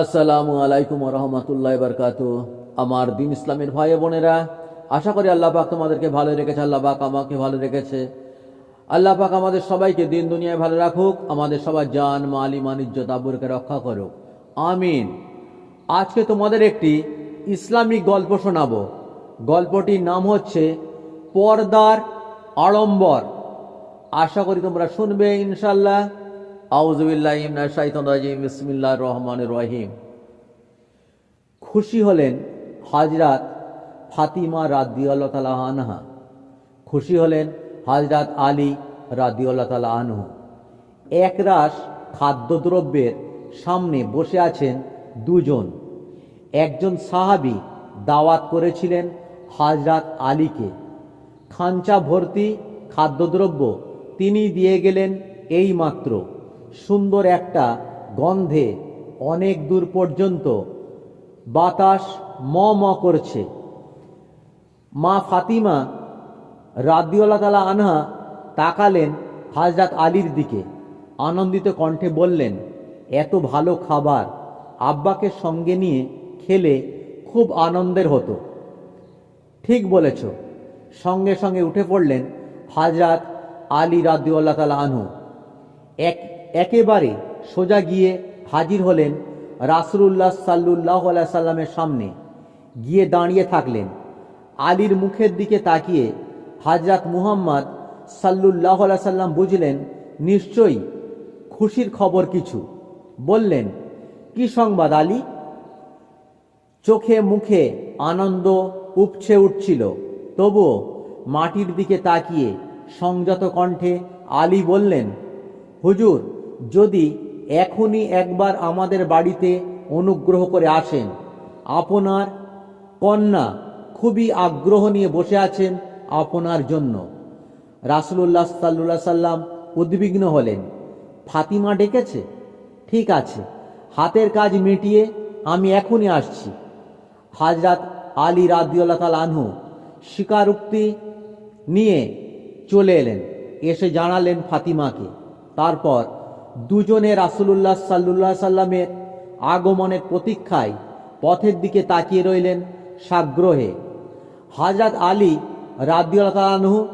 আসসালামু আলাইকুম রহমতুল্লাহ বরকাত। আমার দিন ইসলামের ভাই বোনেরা, আশা করি আল্লাহ পাক তোমাদেরকে ভালো রেখেছে, আল্লাহ পাক আমাকে ভালো রেখেছে। আল্লাহ পাক আমাদের সবাইকে দিন দুনিয়ায় ভালো রাখুক, আমাদের সবার জান, মালি মানিজ্য তাবুরকে রক্ষা করুক। আমিন। আজকে তোমাদের একটি ইসলামিক গল্প শোনাবো। গল্পটির নাম হচ্ছে পর্দার আড়ম্বর। আশা করি তোমরা শুনবে ইনশাল্লাহ আউজুবিল্লাহ ইমনা শাইতান রাজিম বিসমিল্লাহ রহমান রহিম। খুশি হলেন হাজরাত ফাতিমা রাদিয়াল্লাহ তালা আনহা। খুশি হলেন হাজরাত আলী রাদিয়াল্লাহ তালা আনহু। একরাশ খাদ্যদ্রব্যের সামনে বসে আছেন দুজন। একজন সাহাবি দাওয়াত করেছিলেন হাজরাত আলীকে। খাঞ্চা ভর্তি খাদ্যদ্রব্য তিনি দিয়ে গেলেন এই মাত্র সুন্দর একটা গন্ধে অনেক দূর পর্যন্ত বাতাস ম ম করছে। মা ফাতিমা রাদিউল্লাহ তালা আনহা তাকালেন হাজরাত আলীর দিকে। আনন্দিত কণ্ঠে বললেন, এত ভালো খাবার আব্বাকে সঙ্গে নিয়ে খেলে খুব আনন্দের হতো। ঠিক বলেছ। সঙ্গে সঙ্গে উঠে পড়লেন হাজরাত আলী রাদিউল্লাহ তালা আনহু। এক একেবারে সোজা গিয়ে হাজির হলেন রাসুল্লাহ সাল্লুল্লাহ সাল্লামের সামনে। গিয়ে দাঁড়িয়ে থাকলেন। আলীর মুখের দিকে তাকিয়ে হাজরাত মুহাম্মদ সাল্লুল্লাহ সাল্লাম বুঝলেন, নিশ্চয়ই খুশির খবর কিছু। বললেন, কি সংবাদ আলী? চোখে মুখে আনন্দ উপছে উঠছিল। তবুও মাটির দিকে তাকিয়ে সংযত কণ্ঠে আলী বললেন, হুজুর যদি এখনই একবার আমাদের বাড়িতে অনুগ্রহ করে আসেন, আপনার কন্যা খুবই আগ্রহ নিয়ে বসে আছেন আপনার জন্য। রাসুল্লাহ সাল্লুল্লাহ সাল্লাম উদ্বিগ্ন হলেন। ফাতিমা ডেকেছে? ঠিক আছে, হাতের কাজ মিটিয়ে আমি এখনই আসছি। হাজরাত আলী রাদিউল্লাহ তাল আনহু স্বীকারোক্তি নিয়ে চলে এলেন। এসে জানালেন ফাতিমাকে। তারপর দুজনে রাসুলুল্লাহ সাল্লুল্লাহ সাল্লামের আগমনের প্রতীক্ষায় পথের দিকে তাকিয়ে রইলেন সাগ্রহে। হাজরাত আলী রাদিউল্লাহ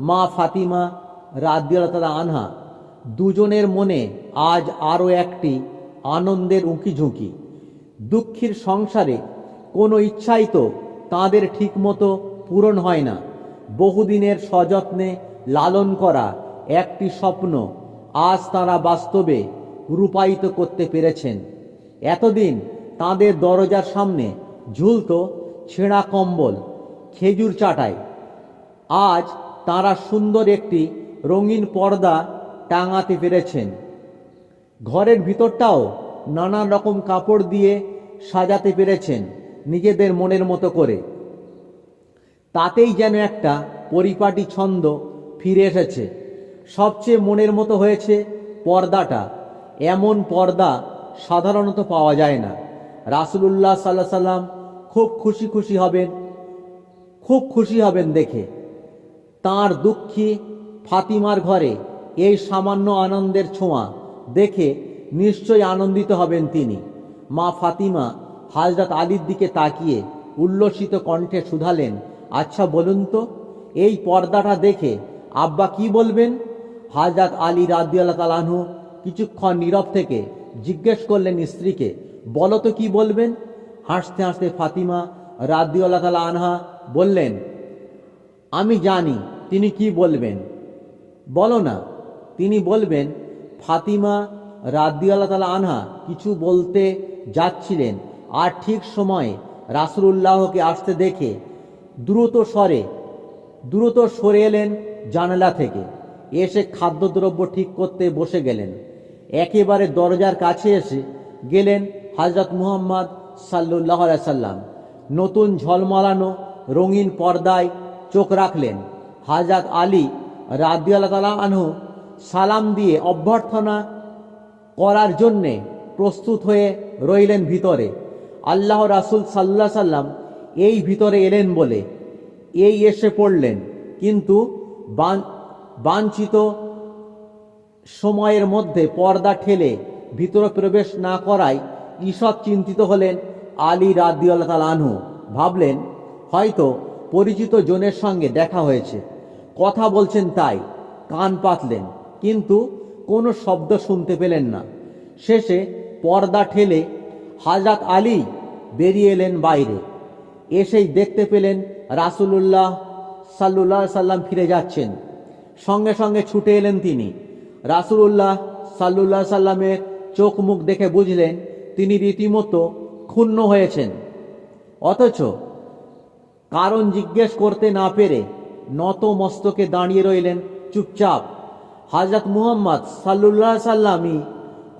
মা ফাতিমা রাদিউল্লাহ আনহা দুজনের মনে আজ আরও একটি আনন্দের উঁকি ঝুঁকি দুঃখীর সংসারে কোনো ইচ্ছাই তো তাঁদের ঠিকমতো পূরণ হয় না। বহুদিনের সযত্নে লালন করা একটি স্বপ্ন আজ তারা বাস্তবে রূপায়িত করতে পেরেছেন। এতদিন তাদের দরজার সামনে ঝুলত ছেঁড়া কম্বল, খেজুর চাটাই। আজ তারা সুন্দর একটি রঙিন পর্দা টাঙাতে পেরেছেন। ঘরের ভিতরটাও নানা রকম কাপড় দিয়ে সাজাতে পেরেছেন নিজেদের মনের মতো করে। তাতেই যেন একটা পরিপাটি ছন্দ ফিরে এসেছে। সবচেয়ে মনের মতো হয়েছে পর্দাটা। এমন পর্দা সাধারণত পাওয়া যায় না। রাসুলুল্লাহ সাল্লাহ সাল্লাম খুব খুশি খুশি হবেন, খুব খুশি হবেন দেখে। তার দুঃখী ফাতিমার ঘরে এই সামান্য আনন্দের ছোঁয়া দেখে নিশ্চয়ই আনন্দিত হবেন তিনি। মা ফাতিমা হাজরত আলীর দিকে তাকিয়ে উল্লসিত কণ্ঠে শুধালেন আচ্ছা বলুন তো, এই পর্দাটা দেখে আব্বা কি বলবেন? হাজরত আলী রাদিয়াল্লাহ তালাহু কিছুক্ষণ নীরব থেকে জিজ্ঞেস করলেন স্ত্রীকে, বলো তো কি বলবেন? হাসতে হাসতে ফাতিমা রাদিয়াল্লাহ তালা আনহা বললেন, আমি জানি তিনি কি বলবেন। বলো না। তিনি বলবেন, ফাতিমা রাদিয়াল্লাহ তালা আনহা কিছু বলতে যাচ্ছিলেন আর ঠিক সময়ে রাসুলুল্লাহকে আসতে দেখে দ্রুত স্বরে দ্রুত সরে এলেন জানালা থেকে। এসে খাদ্যদ্রব্য ঠিক করতে বসে গেলেন। একেবারে দরজার কাছে এসে গেলেন হজরত মুহাম্মদ সাল্লুল্লাহ সাল্লাম। নতুন ঝলমলানো রঙিন পর্দায় চোখ রাখলেন। হাজরত আলী রাদিয়াল্লাহ তালা আনহু সালাম দিয়ে অভ্যর্থনা করার জন্যে প্রস্তুত হয়ে রইলেন ভিতরে। আল্লাহ রাসুল সাল্লাহ সাল্লাম এই ভিতরে এলেন বলে। এই এসে পড়লেন। কিন্তু বাঞ্ছিত সময়ের মধ্যে পর্দা ঠেলে ভিতরে প্রবেশ না করায় ঈষৎ চিন্তিত হলেন আলী রাদিয়াল্লাহু তাআলা আনহু। ভাবলেন, হয়তো পরিচিত জনের সঙ্গে দেখা হয়েছে। কথা বলছেন তাই কান পাতলেন, কিন্তু কোনো শব্দ শুনতে পেলেন না। শেষে পর্দা ঠেলে হাজরত আলী বেরিয়ে এলেন বাইরে। এসেই দেখতে পেলেন রাসূলুল্লাহ সাল্লুল্লাহ সাল্লাম ফিরে যাচ্ছেন। সঙ্গে সঙ্গে ছুটে এলেন তিনি। রাসূলুল্লাহ সাল্লুল্লাহ সাল্লামের চোখ মুখ দেখে বুঝলেন, তিনি রীতিমতো ক্ষুণ্ণ হয়েছেন। অথচ কারণ জিজ্ঞেস করতে না পেরে নত মস্তকে দাঁড়িয়ে রইলেন চুপচাপ। হাজরত মুহাম্মদ সাল্লুল্লাহ সাল্লামই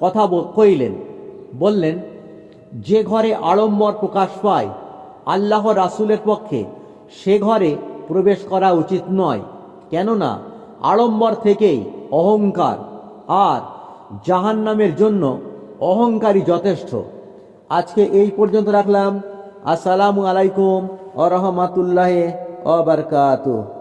কথা কইলেন বললেন, যে ঘরে আড়ম্বর প্রকাশ পায়, আল্লাহ রাসূলের পক্ষে সে ঘরে প্রবেশ করা উচিত নয়। কেননা আড়ম্বর থেকেই অহংকার আর জাহান নামের জন্য অহংকারই যথেষ্ট। আজকে এই পর্যন্ত রাখলাম। আসসালামু আলাইকুম ও রহমাতুল্লাহ ও বারকাতুহ।